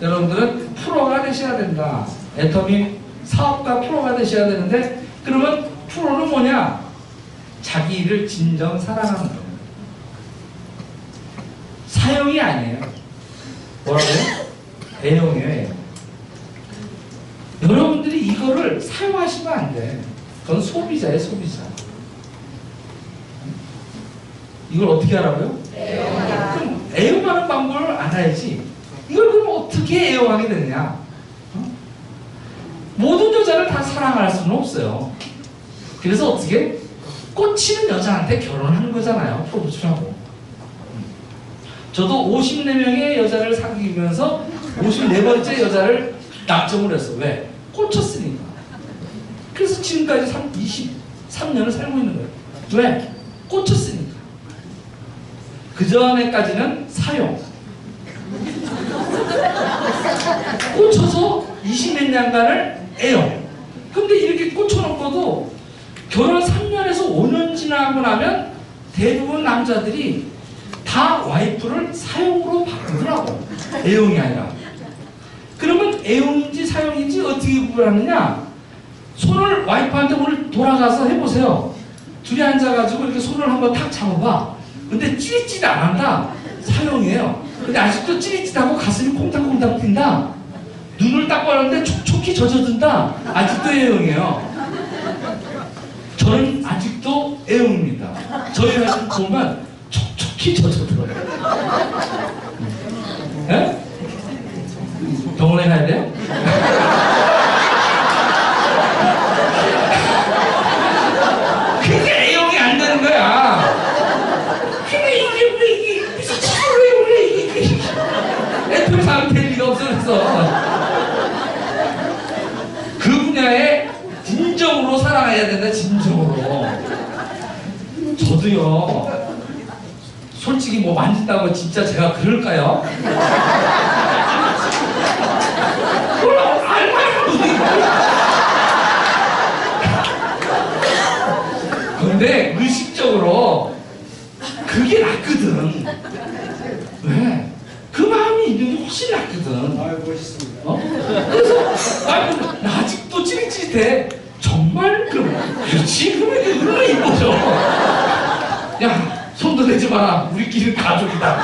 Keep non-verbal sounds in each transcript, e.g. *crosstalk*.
여러분들은 프로가 되셔야 된다. 애터미 사업가 프로가 되셔야 되는데 그러면 프로는 뭐냐? 자기 일을 진정 사랑하는 거예요. 사용이 아니에요. 뭐라고요? 애용이에요. 애용. 여러분들이 이거를 사용하시면 안 돼. 그건 소비자예요, 소비자. 이걸 어떻게 하라고요? 그럼 애용하는 방법을 알아야지. 이걸 그럼 어떻게 애용하게 되느냐? 어? 모든 여자를 다 사랑할 수는 없어요. 그래서 어떻게? 꽂히는 여자한테 결혼하는 거잖아요. 프로포즈라고. 저도 54명의 여자를 사귀면서 54번째 여자를 낙점을 했어. 왜? 꽂혔으니까. 그래서 지금까지 3, 23년을 살고 있는 거예요. 왜? 꽂혔으니까. 그 전에까지는 사용. 꽂혀서 20몇 년간을 애용. 근데 이렇게 꽂혀놓고도 결혼 3년에서 5년 지나고 나면 대부분 남자들이 다 와이프를 사용으로 바꾸더라고. 애용이 아니라. 그러면 애용인지 사용인지 어떻게 구분하느냐? 손을 와이프한테 오늘 돌아가서 해보세요. 둘이 앉아가지고 이렇게 손을 한번 탁 잡아봐. 근데 찌릿찌릿 안 한다. 사용이에요. 근데 아직도 찌릿찌릿하고 가슴이 콩닥콩닥 뛴다. 눈을 딱 봤는데 촉촉히 젖어든다. 아직도 애용이에요. 저는 아직도 애용입니다. 저희 회사 보면 촉촉히 젖어들어요. 예? 병원에 가야 돼요? 그게 애용이 안 되는 거야. 그게 이게 왜 이게 무슨 치료를 왜 이게 애플 사람 될 그래서 그 분야에 진정으로 살아가야 된다 진정으로. 저도요 솔직히 뭐 만진다고 진짜 제가 그럴까요? 근데 의식적으로 그게 낫거든 왜? 그 마음이 있는 게 훨씬 낫거든 아유 멋있습니다. 어? 그래서 아, 나 아직도 찌릿찌릿해. 정말 그럼 그렇지 그러면 이게 얼마나 이뻐져. 야 손도 대지 마라. 우리끼리 가족이다.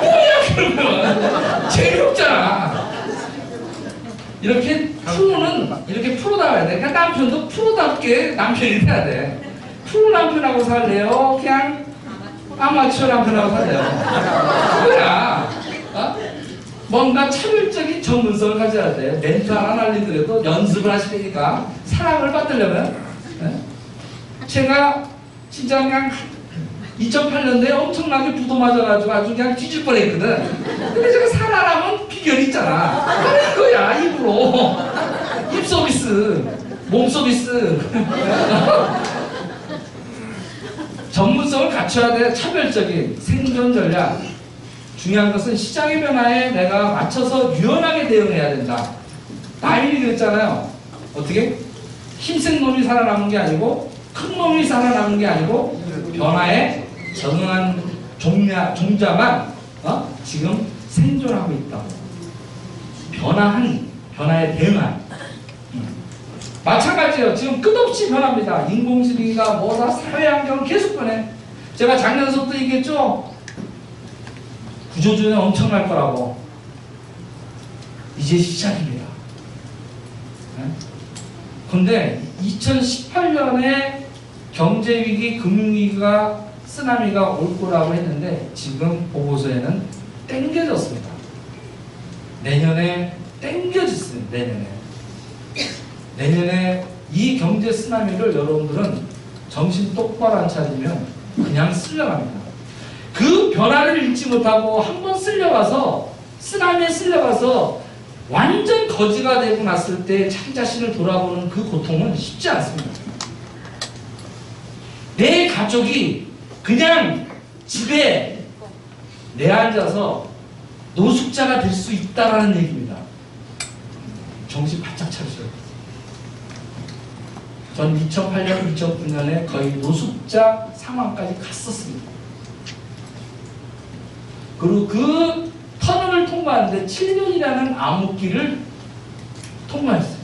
뭐야 그러면 재미없잖아. 이렇게 프로는 이렇게 프로다워야 돼. 그러니까 남편도 프로답게 남편이 돼야 돼. 프로 남편하고 살래요? 그냥 아마추어 남편하고 살래요? 뭐야? 어? 뭔가 차별적인 전문성을 가져야 돼. 멘트 하나 날리더라도 연습을 하시니까 사랑을 받으려면. 예? 제가 진짜 그냥 2008년도에 엄청나게 부도 맞아가지고 아주 그냥 뒤질 뻔했거든. 근데 제가 살아남은 비결이 있잖아. 바로 이거야, 입으로. 입 서비스, 몸 서비스. *laughs* 전문성을 갖춰야 돼. 차별적인 생존 전략. 중요한 것은 시장의 변화에 내가 맞춰서 유연하게 대응해야 된다. 나인이 그랬잖아요. 어떻게? 힘센 놈이 살아남은 게 아니고 큰 놈이 살아남은 게 아니고 변화에 적응한 종자, 종자만 어? 지금 생존하고 있다고. 변화한 변화에 대응한. 음. 마찬가지예요. 지금 끝없이 변합니다. 인공지능이가 뭐다 사회 환경은 계속 변해. 제가 작년서부터 얘기했죠. 구조조정 엄청날 거라고. 이제 시작입니다. 네? 근데 2018년에 경제위기, 금융위기가, 쓰나미가 올 거라고 했는데 지금 보고서에는 땡겨졌습니다. 내년에 땡겨졌습니다. 내년에. 내년에 이 경제 쓰나미를 여러분들은 정신 똑바로 안 차리면 그냥 쓸려갑니다. 그 변화를 읽지 못하고 한 번 쓸려가서 쓰나미에 쓸려가서 완전 거지가 되고 났을 때 자기 자신을 돌아보는 그 고통은 쉽지 않습니다. 내 가족이 그냥 집에 내앉아서 노숙자가 될 수 있다라는 얘기입니다. 정신 바짝 차리셔야 돼요. 전 2008년, 2009년에 거의 노숙자 상황까지 갔었습니다. 그리고 그 터널을 통과하는데 7년이라는 암흑기를 통과했어요.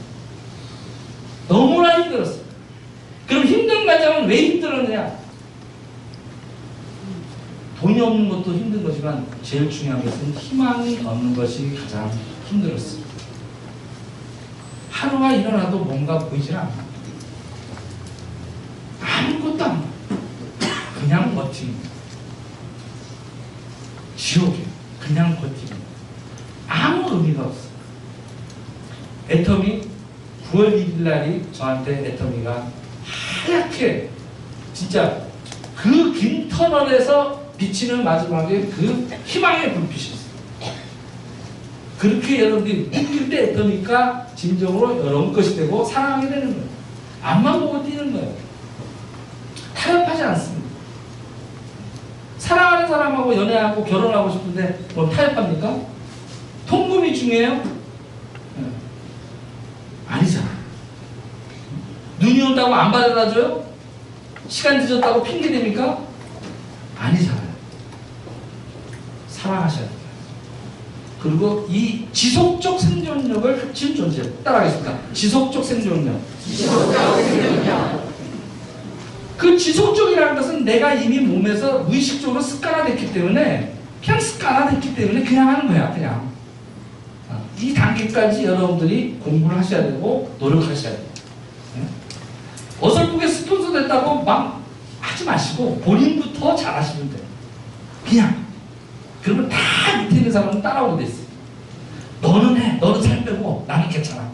너무나 힘들었어요. 그럼 힘든 과정은 왜 힘들었느냐? 돈이 없는 것도 힘든 거지만 제일 중요한 것은 희망이 없는 것이 가장 힘들었어요. 하루가 일어나도 뭔가 보이질 않아. 아무것도 안 보여. 그냥 버티는 거야. 지옥이에요. 그냥 버티는. 아무 의미가 없어. 애터미 9월 1일 날이 저한테 애터미가 하얗게 진짜 그 긴 터널에서 비치는 마지막에 그 희망의 불빛이었어요. 그렇게 여러분들이 느낄 때 애터미가 진정으로 여러분 것이 되고 사랑하게 되는 거예요. 앞만 보고 뛰는 거예요. 타협하지 않습니다. 사랑하는 사람하고 연애하고 결혼하고 싶은데 뭐 타협합니까? 통금이 중요해요? 네. 아니잖아. 눈이 온다고 안 받아다줘요? 시간 늦었다고 핑계 됩니까? 아니잖아요. 사랑하셔야 돼요. 그리고 이 지속적 생존력을 합친 존재. 따라하겠습니다. 지속적 생존력. 그 지속적이라는 것은 내가 이미 몸에서 무의식적으로 습관화됐기 때문에 그냥 습관화됐기 때문에 그냥 하는 거야 그냥. 아, 이 단계까지 여러분들이 공부를 하셔야 되고 노력하셔야 돼요. 네? 어설프게 스폰서 됐다고 막 하지 마시고 본인부터 잘하시면 돼요. 그냥. 그러면 다 밑에 있는 사람은 따라오게 돼 있어요. 너는 해. 너는 살 빼고 나는 괜찮아.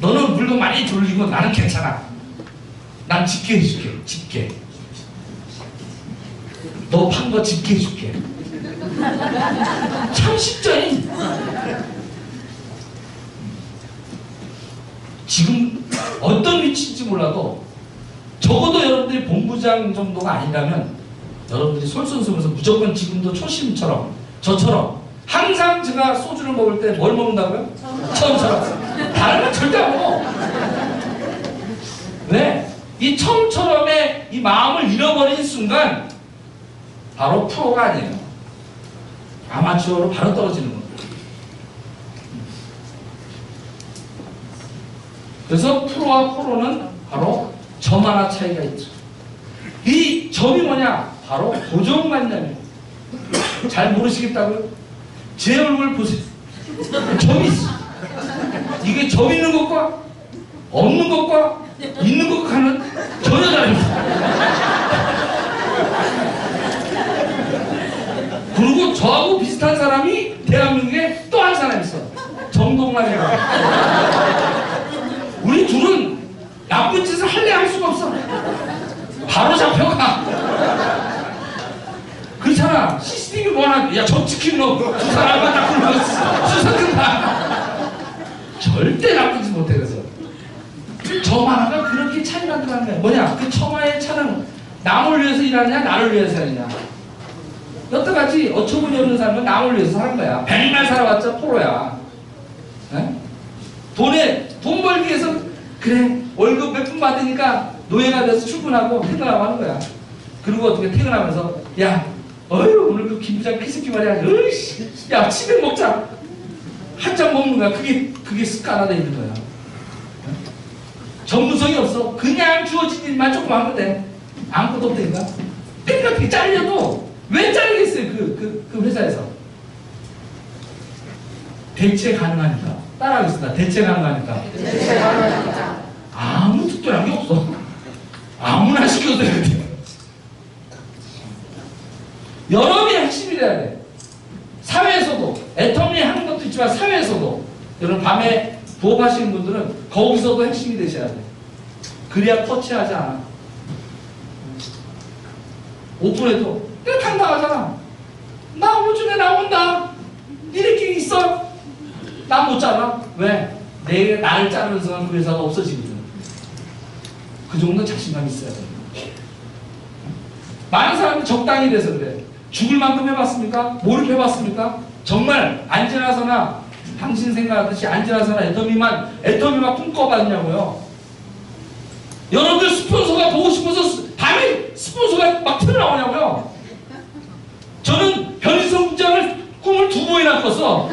너는 물건 많이 돌리고 나는 괜찮아 난 집게 해줄게. 집게. 너판 거 집게 해줄게. 참 쉽죠이 지금 어떤 위치인지 몰라도 적어도 여러분들이 본부장 정도가 아니라면 여러분들이 솔선수범해서 무조건 지금도 초심처럼 저처럼 항상 제가 소주를 먹을 때 뭘 먹는다고요? 처음처럼. 다른 건 절대 안 먹어. 왜? 이 처음처럼의 이 마음을 잃어버린 순간 바로 프로가 아니에요. 아마추어로 바로 떨어지는 겁니다. 그래서 프로와 프로는 바로 점 하나 차이가 있죠. 이 점이 뭐냐? 바로 고정관념이에요. 잘 모르시겠다고요? 제 얼굴 보세요. 점이 있어. 이게 점 있는 것과 없는 것과 있는 것과는 전혀 다릅니다. 그리고 저하고 비슷한 사람이 대한민국에 또 한 사람 있어. 정동남이라고. 우리 둘은 나쁜 짓을 할래 할 수가 없어. 바로 잡혀가. 그렇잖아. CCTV 뭐하나, 야, 저 치킨 너두 사람만 딱 불렀어. 수사 끝나. 절대 나쁜 짓 못해, 그래서. 점 하나가 그렇게 차이가 들어가는 거야. 뭐냐? 그 처마의 차는 남을 위해서 일하느냐, 나를 위해서 일하느냐. 여태까지 어처구니 없는 사람은 남을 위해서 사는 거야. 백날 살아왔자 프로야. 에? 돈에, 돈 벌기 위해서, 그래, 월급 몇 푼 받으니까 노예가 돼서 출근하고 퇴근하고 하는 거야. 그리고 어떻게 퇴근하면서, 야, 어휴, 오늘 그 김부장 피스키 말이야. 으이씨, 야, 치맥 먹자. 한 잔 먹는 거야. 그게, 그게 습관화돼 있는 거야. 전문성이 없어. 그냥 주어진 일만 조금 하면 돼. 아무것도 없다니까. 그게 잘려도 왜 잘리겠어요? 그, 그, 그 회사에서. 대체 가능하니까. 따라하겠습니다. 대체 가능하니까. 아무 특별한 게 없어. 아무나 시켜도 되거든. 여러분이 핵심이 돼야 돼. 사회에서도, 애터미 하는 것도 있지만 사회에서도, 여러분 밤에 부업하시는 분들은 거기서도 핵심이 되셔야 돼. 그래야 터치하지 않아. 오픈해도 내가 당당하잖아. 나 오중에 나온다. 니네끼리 있어. 난못 자라. 왜? 내 나를 자르는 순간 그 회사가 없어지거든. 그 정도 자신감 있어야 돼. 많은 사람이 적당히 돼서 그래. 죽을 만큼 해봤습니까? 몰입해봤습니까? 정말 안지나서나 당신 생각하듯이 안지나서나 애터미만 애터미만 꿈꿔봤냐고요. 여러분들 스폰서가 보고 싶어서 감히 스폰서가 막 튀어나오냐고요. 저는 변성장을 꿈을 두 번이나 꿨어.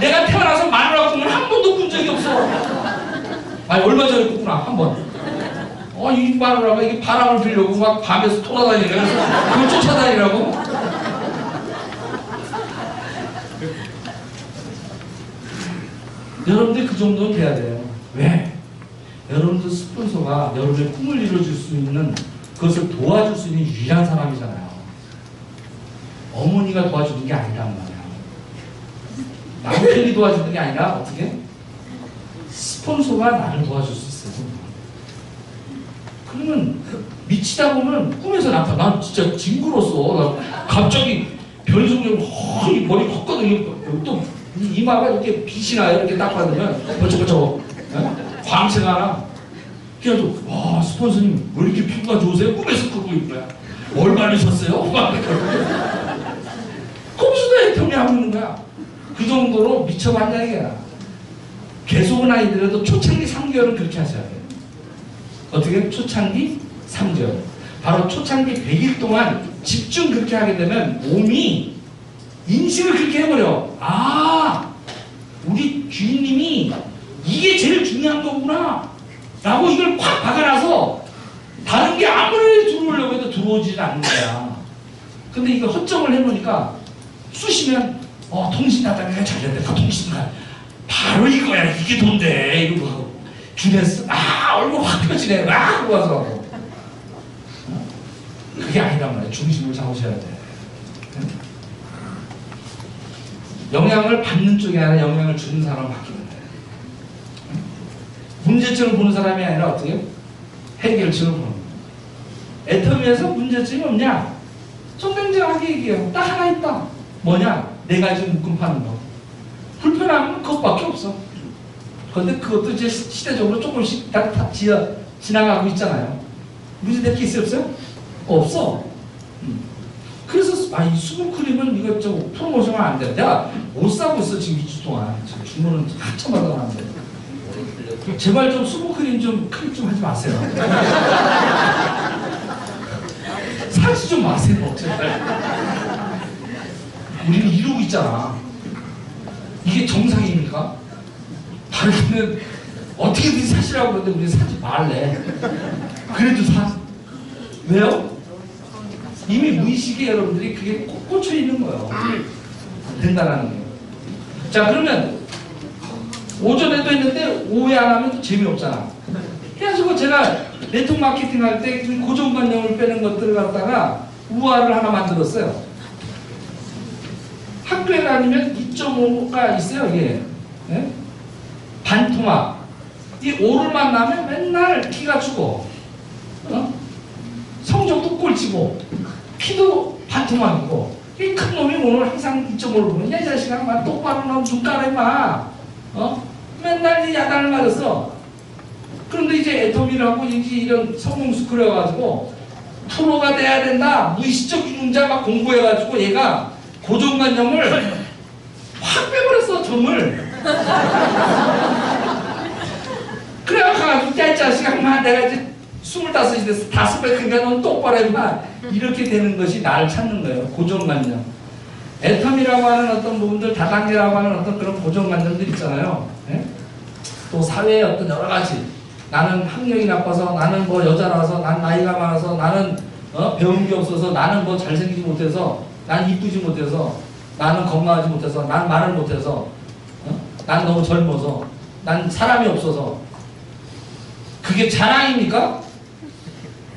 내가 태어나서 마누라 꿈을 한 번도 꾼 적이 없어. 아니 얼마 전에 꿨구나 한 번. 어이 마누라가 이게 바람을 빌려고 막 밤에서 돌아다니니까 그걸 쫓아다니라고. 여러분들 그 정도는 돼야 돼요. 왜? 여러분들 스폰서가 여러분의 꿈을 이루어줄 수 있는 그것을 도와줄 수 있는 유일한 사람이잖아요. 어머니가 도와주는 게 아니란 말이야. 남편이 도와주는 게 아니라 어떻게? 스폰서가 나를 도와줄 수 있어요. 그러면 미치다 보면 꿈에서 나타나. 난 진짜 징그러웠어. 나 갑자기 변성적으로 허이 머리 컸거든요. 또 이- 이마가 이렇게 빛이 나요. 이렇게 딱 받으면 예? 광채가 나. 그래가지고 와 스폰서님 왜 이렇게 피부가 좋으세요? 꿈에서 그러고 있는 거야. *laughs* 막 거기서도 애통이 하고 있는 거야. 그 정도로 미쳐봤냐 이게야. 계속은 아니더라도 초창기 3개월은 그렇게 하셔야 돼요. 어떻게? 초창기 3개월. 바로 초창기 100일 동안 집중 그렇게 하게 되면 몸이 인식을 그렇게 해버려. 아, 우리 주인님이 이게 제일 중요한 거구나. 라고 이걸 콱 박아놔서 다른 게 아무리 들어오려고 해도 들어오지 않는 거야. 근데 이거 허점을 해놓으니까 쑤시면 어 통신나다가 잘 됐네. 그 통신나 바로 이거야. 이게 돈데 이러고 하고 줄에서 아 얼굴 확 펴지네. 아 그러고. 어? 그게 아니란 말이야. 중심을 잡으셔야 돼. 응? 영향을 받는 쪽이 아니라 영향을 주는 사람을. 응? 문제점을 보는 사람이 아니라 어떻게 해결책을 보는 거야. 애터미에서 문제점이 없냐? 좀 냉정하게 얘기해요. 딱 하나 있다. 뭐냐? 네 가지 묶음 파는 거. 불편함은 그것밖에 없어. 그런데 그것도 이제 시- 시대적으로 조금씩 다, 다 지어, 지나가고 있잖아요. 문제될 게 있어요? 없어요? 없어. 음. 그래서 아, 이 수분 크림은 이거 저 프로모션은 안 돼. 내가 못 사고 있어 지금 2주 동안. 주문은 한참 받아가는데. 제발 좀 수분 크림 좀 클릭 좀 하지 마세요. *laughs* 사지 좀 마세요, 제발. 우리는 이러고 있잖아. 이게 정상입니까? 바르면 어떻게든 사시라고 그러는데 우리 사지 말래. 그래도 사. 왜요? 이미 무의식에 여러분들이 그게 꽂- 꽂혀 있는 거예요. 안 된다라는 거예요. 자, 그러면 오전에도 했는데 오후에 안 하면 또 재미없잖아. 그래가지고 제가 네트워크 마케팅 할때 고정관념을 빼는 것들을 갖다가 우화를 하나 만들었어요. 학교에 다니면 2.5가 있어요, 이게. 예? 반토막. 이 5를 만나면 맨날 키가 죽어. 어? 성적도 꼴찌고, 키도 반토막이고, 이 큰 놈이 오늘 항상 2.5를 보면, 야, 이 자식아, 마 똑바로 나눈 깔아, 임마. 어? 맨날 이 야단을 맞았어. 그런데 이제 애터미라고 이제 이런 성공수 그려가지고, 프로가 돼야 된다. 무의식적 유능자 막 공부해가지고 얘가 고정관념을 확 빼버렸어, 점을. *laughs* 그래가지고 야, 이 자식아, 마 내가 이제 스물다섯이 돼서 다섯 배 큰가 넌 똑바로 해봐. 이렇게 되는 것이 나를 찾는 거예요. 고정관념. 애텀이라고 하는 어떤 부분들, 다단계라고 하는 어떤 그런 고정관념들 있잖아요. 예? 또 사회의 어떤 여러 가지. 나는 학력이 나빠서, 나는 뭐 여자라서, 난 나이가 많아서, 나는 어? 배운 게 없어서, 나는 뭐 잘생기지 못해서, 난 이쁘지 못해서, 나는 건강하지 못해서, 난 말을 못해서, 어? 난 너무 젊어서, 난 사람이 없어서. 그게 자랑입니까?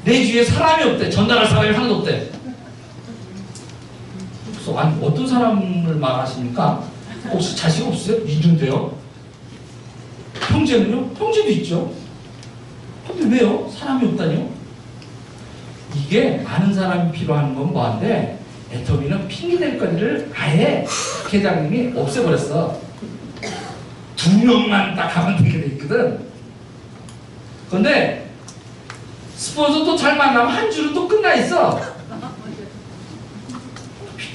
내 주위에 사람이 없대. 전달할 사람이 하나도 없대. 그래서 아니 어떤 사람을 말하십니까? 혹시 자식 없으세요? 있는데요. 형제는요? 형제도 있죠. 근데 왜요? 사람이 없다니요? 이게 많은 사람이 필요한 건 뭐한데 애터미는 핑계댈 거리를 아예 회장님이 없애버렸어. 두 명만 딱 하면 되게 돼 있거든. 근데 스폰서 또 잘 만나면 한 줄은 또 끝나 있어.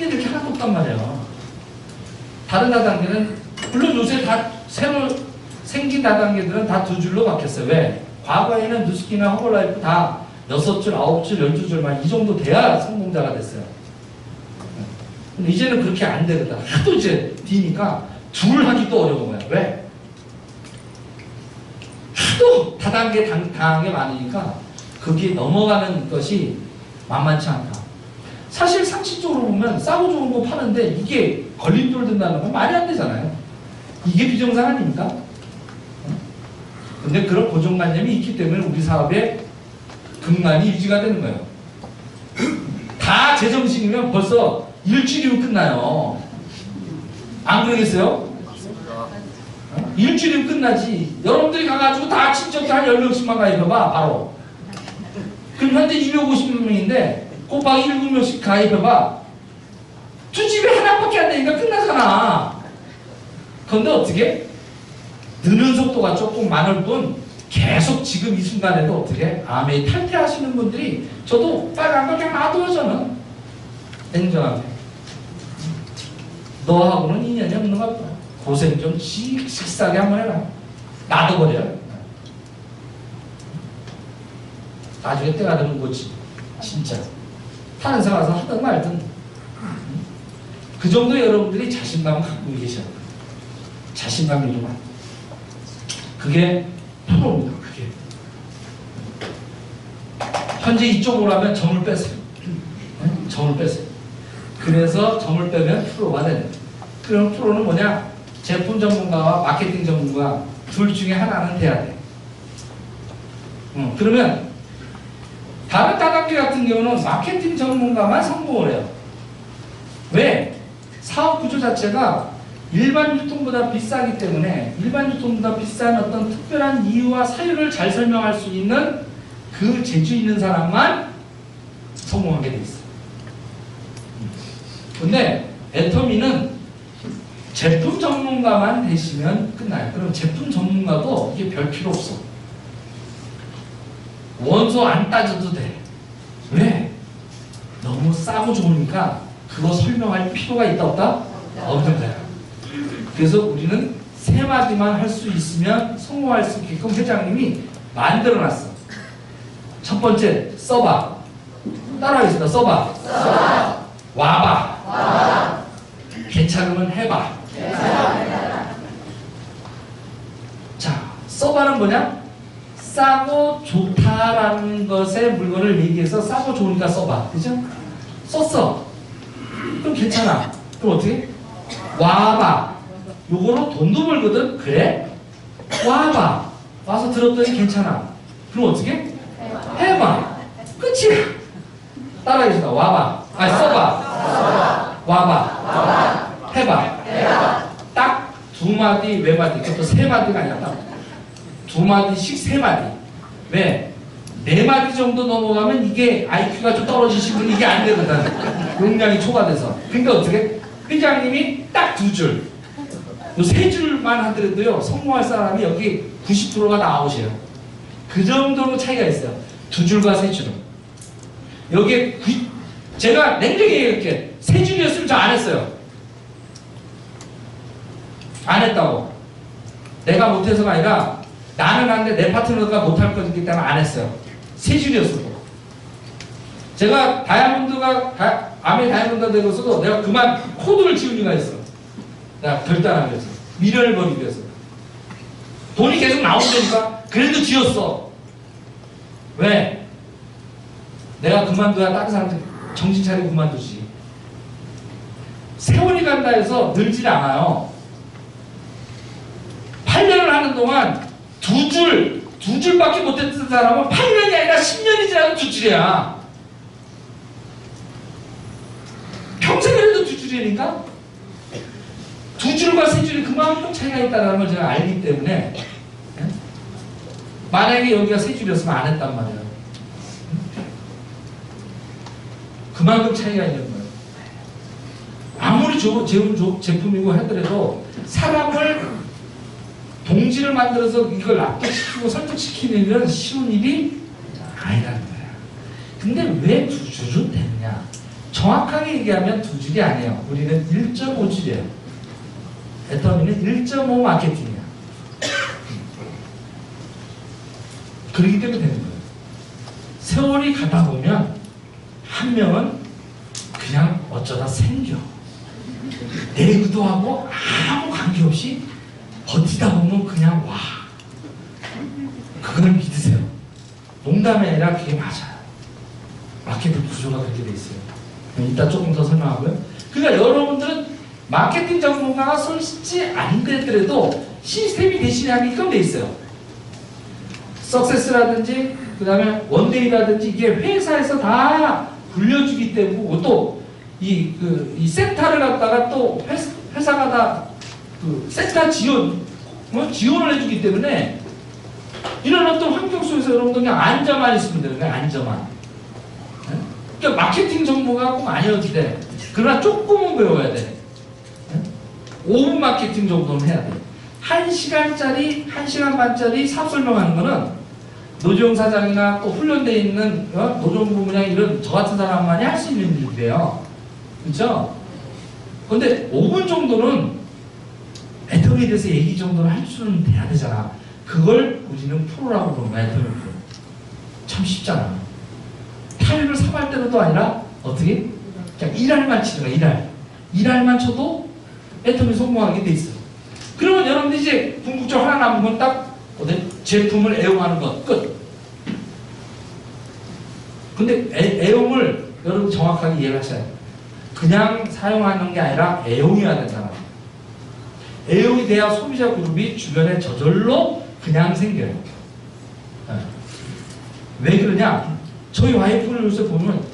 핑계댈 게 하나도 없단 말이야. 다른 다단계는 물론 요새 다 새로 생긴 다단계들은 다 두 줄로 바뀌었어요. 왜? 과거에는 뉴스키나 허벌라이프 다 여섯 줄, 아홉 줄, 열두 줄만 이 정도 돼야 성공자가 됐어요. 근데 이제는 그렇게 안 되거든. 하도 이제 뒤니까 둘 하기도 어려운 거야. 왜? 하도 다단계 당, 게 많으니까 거기에 넘어가는 것이 만만치 않다. 사실 상식적으로 보면 싸고 좋은 거 파는데 이게 걸림돌 된다는 건 말이 안 되잖아요. 이게 비정상 아닙니까? 어? 근데 그런 고정관념이 있기 때문에 우리 사업의 근간이 유지가 되는 거예요. 다 제정신이면 벌써 일주일이면 끝나요. 안 그러겠어요? 어? 일주일이면 끝나지. 여러분들이 가가지고 다 친척들 한 10명씩만 가입해봐, 바로. 그럼 현재 250명인데, 곱하기 7명씩 가입해봐. 두 집에 하나밖에 안 되니까 끝나잖아. 그런데 어떻게? 느는 속도가 조금 많을 뿐, 계속 지금 이 순간에도 어떻게? 암에 탈퇴하시는 분들이, 저도 빨간 거 그냥 놔둬요, 저는. 냉정하게. 너하고는 인연이 없는 것 같다. 고생 좀 씩- 식사하게 한번 해라. 놔둬버려. 나중에 때가 되면 뭐지? 진짜. 타는 사 와서 하든 말든. 그 정도 여러분들이 자신감을 갖고 계셔야 돼요. 자신감이 좀. 그게 프로입니다. 그게. 현재 이쪽으로 하면 점을 뺐어요. 네? 점을 뺐어요. 그래서 점을 빼면 프로가 되는. 그럼 프로는 뭐냐? 제품 전문가와 마케팅 전문가 둘 중에 하나는 돼야 돼. 음, 그러면 다른 다단계 같은 경우는 마케팅 전문가만 성공을 해요. 왜? 사업 구조 자체가 일반 유통보다 비싸기 때문에 일반 유통보다 비싼 어떤 특별한 이유와 사유를 잘 설명할 수 있는 그 재주 있는 사람만 성공하게 돼 있어. 근데 애터미는 제품 전문가만 되시면 끝나요. 그럼 제품 전문가도 이게 별 필요 없어. 원소 안 따져도 돼. 왜? 너무 싸고 좋으니까 그거 설명할 필요가 있다 없다? 없는 거야. 그래서 우리는 세 마디만 할 수 있으면 성공할 수 있게끔 회장님이 만들어놨어. 첫 번째 써봐. 따라하겠습니다. 써봐. 와봐. 괜찮으면 해봐. 자, 써봐는 뭐냐? 싸고 좋다라는 것의 물건을 얘기해서 싸고 좋으니까 써봐. 그죠? 썼어. 그럼 괜찮아. 그럼 어떻게? 와봐. 요거로 돈도 벌거든? 그래? 와봐. 와서 들었더니 괜찮아. 그럼 어떻게? 해봐. 끝이야. 따라해주다. 와봐. 아니, 써봐. 와봐. 해봐. 딱 두 마디, 네 마디. 그것도 세 마디가 아니라 딱 두 마디씩 세 마디. 왜? 네 마디 정도 넘어가면 이게 IQ가 좀 떨어지시면 이게 안 되거든. 용량이 초과돼서. 그러니까 어떻게? 회장님이 딱 두 줄. 요세 줄만 하더라도요, 성공할 사람이 여기 90%가 나오셔요. 그 정도로 차이가 있어요. 두 줄과 세 줄은. 여기에 구, 제가 냉정히 얘기할게. 세 줄이었으면 저 안 했어요. 안 했다고. 내가 못해서가 아니라 나는 하는데 내 파트너가 못할 거기 때문에 안 했어요. 세 줄이었어도. 제가 다이아몬드가 다, 아메 다이아몬드가 되고서도 내가 그만 코드를 지운 이유가 있어. 내가 결단하기 위해서. 미련을 버리기 위해서. 돈이 계속 나온다니까? 그래도 지었어. 왜? 내가 그만둬야 다른 사람들 정신 차리고 그만두지. 세월이 간다 해서 늘질 않아요. 8년을 하는 동안 두 줄, 두 줄밖에 못했던 사람은 8년이 아니라 10년이 지나도 두 줄이야. 평생이라도 두 줄이니까 두 줄과 세 줄이 그만큼 차이가 있다는 걸 제가 알기 때문에 예? 만약에 여기가 세 줄이었으면 안 했단 말이에요. 그만큼 차이가 있는 거예요. 아무리 좋은 제품이고 하더라도 사람을 동지를 만들어서 이걸 납득시키고 설득시키는 일은 쉬운 일이 아니라는 거야. 근데 왜 두 줄은 됐냐? 정확하게 얘기하면 두 줄이 아니에요. 우리는 1.5줄이에요. 애터미는 1.5 마케팅이야. 그렇기 때문에 되는 거예요. 세월이 가다 보면 한 명은 그냥 어쩌다 생겨. 내 의도하고 아무 관계없이 버티다 보면 그냥 와. 그걸 믿으세요. 농담이 아니라 그게 맞아요. 마케팅 구조가 그렇게 돼 있어요. 이따 조금 더 설명하고요. 그러니까 여러분들은 마케팅 전문가가 솔직히 안 되더라도 시스템이 대신에 하게끔 돼 있어요. 석세스라든지 그 다음에 원데이라든지 이게 회사에서 다 불려주기 때문에 또이 그, 이 센터를 갖다가 또 회사, 회사가 다그 센터 지원 뭐 지원을 해주기 때문에 이런 어떤 환경 속에서 여러분들 그냥 앉아만 있으면 돼요. 그냥 앉아만. 예? 그러니까 마케팅 정보가 꼭 아니어도 돼. 그러나 조금은 배워야 돼. 예? 5분 마케팅 정도는 해야 돼. 1시간짜리, 1시간 반짜리 사업 설명하는 거는 노종 사장이나 또 훈련돼 있는 어? 노종부 그냥 이런 저 같은 사람만이 할 수 있는 일이에요. 그렇죠? 근데 5분 정도는 애터미에 대해서 얘기 정도는 할 수는 돼야 되잖아. 그걸 우리는 프로라고 부르는 거야. 참 쉽잖아. 타일을 사발 때로도 아니라 어떻게? 그냥 일할만 치는 거야, 일할. 일할만 쳐도 애터미 성공하게 돼 있어. 그러면 여러분들 이제 궁극적으로 하나 남은 건 딱 어디 제품을 애용하는 것 끝. 근데 애, 애용을 여러분 정확하게 이해를 하셔야 돼요. 그냥 사용하는 게 아니라 애용해야 거예요. 애용이 돼야 소비자 그룹이 주변에 저절로 그냥 생겨요. 네. 왜 그러냐? 저희 와이프를 요새 보면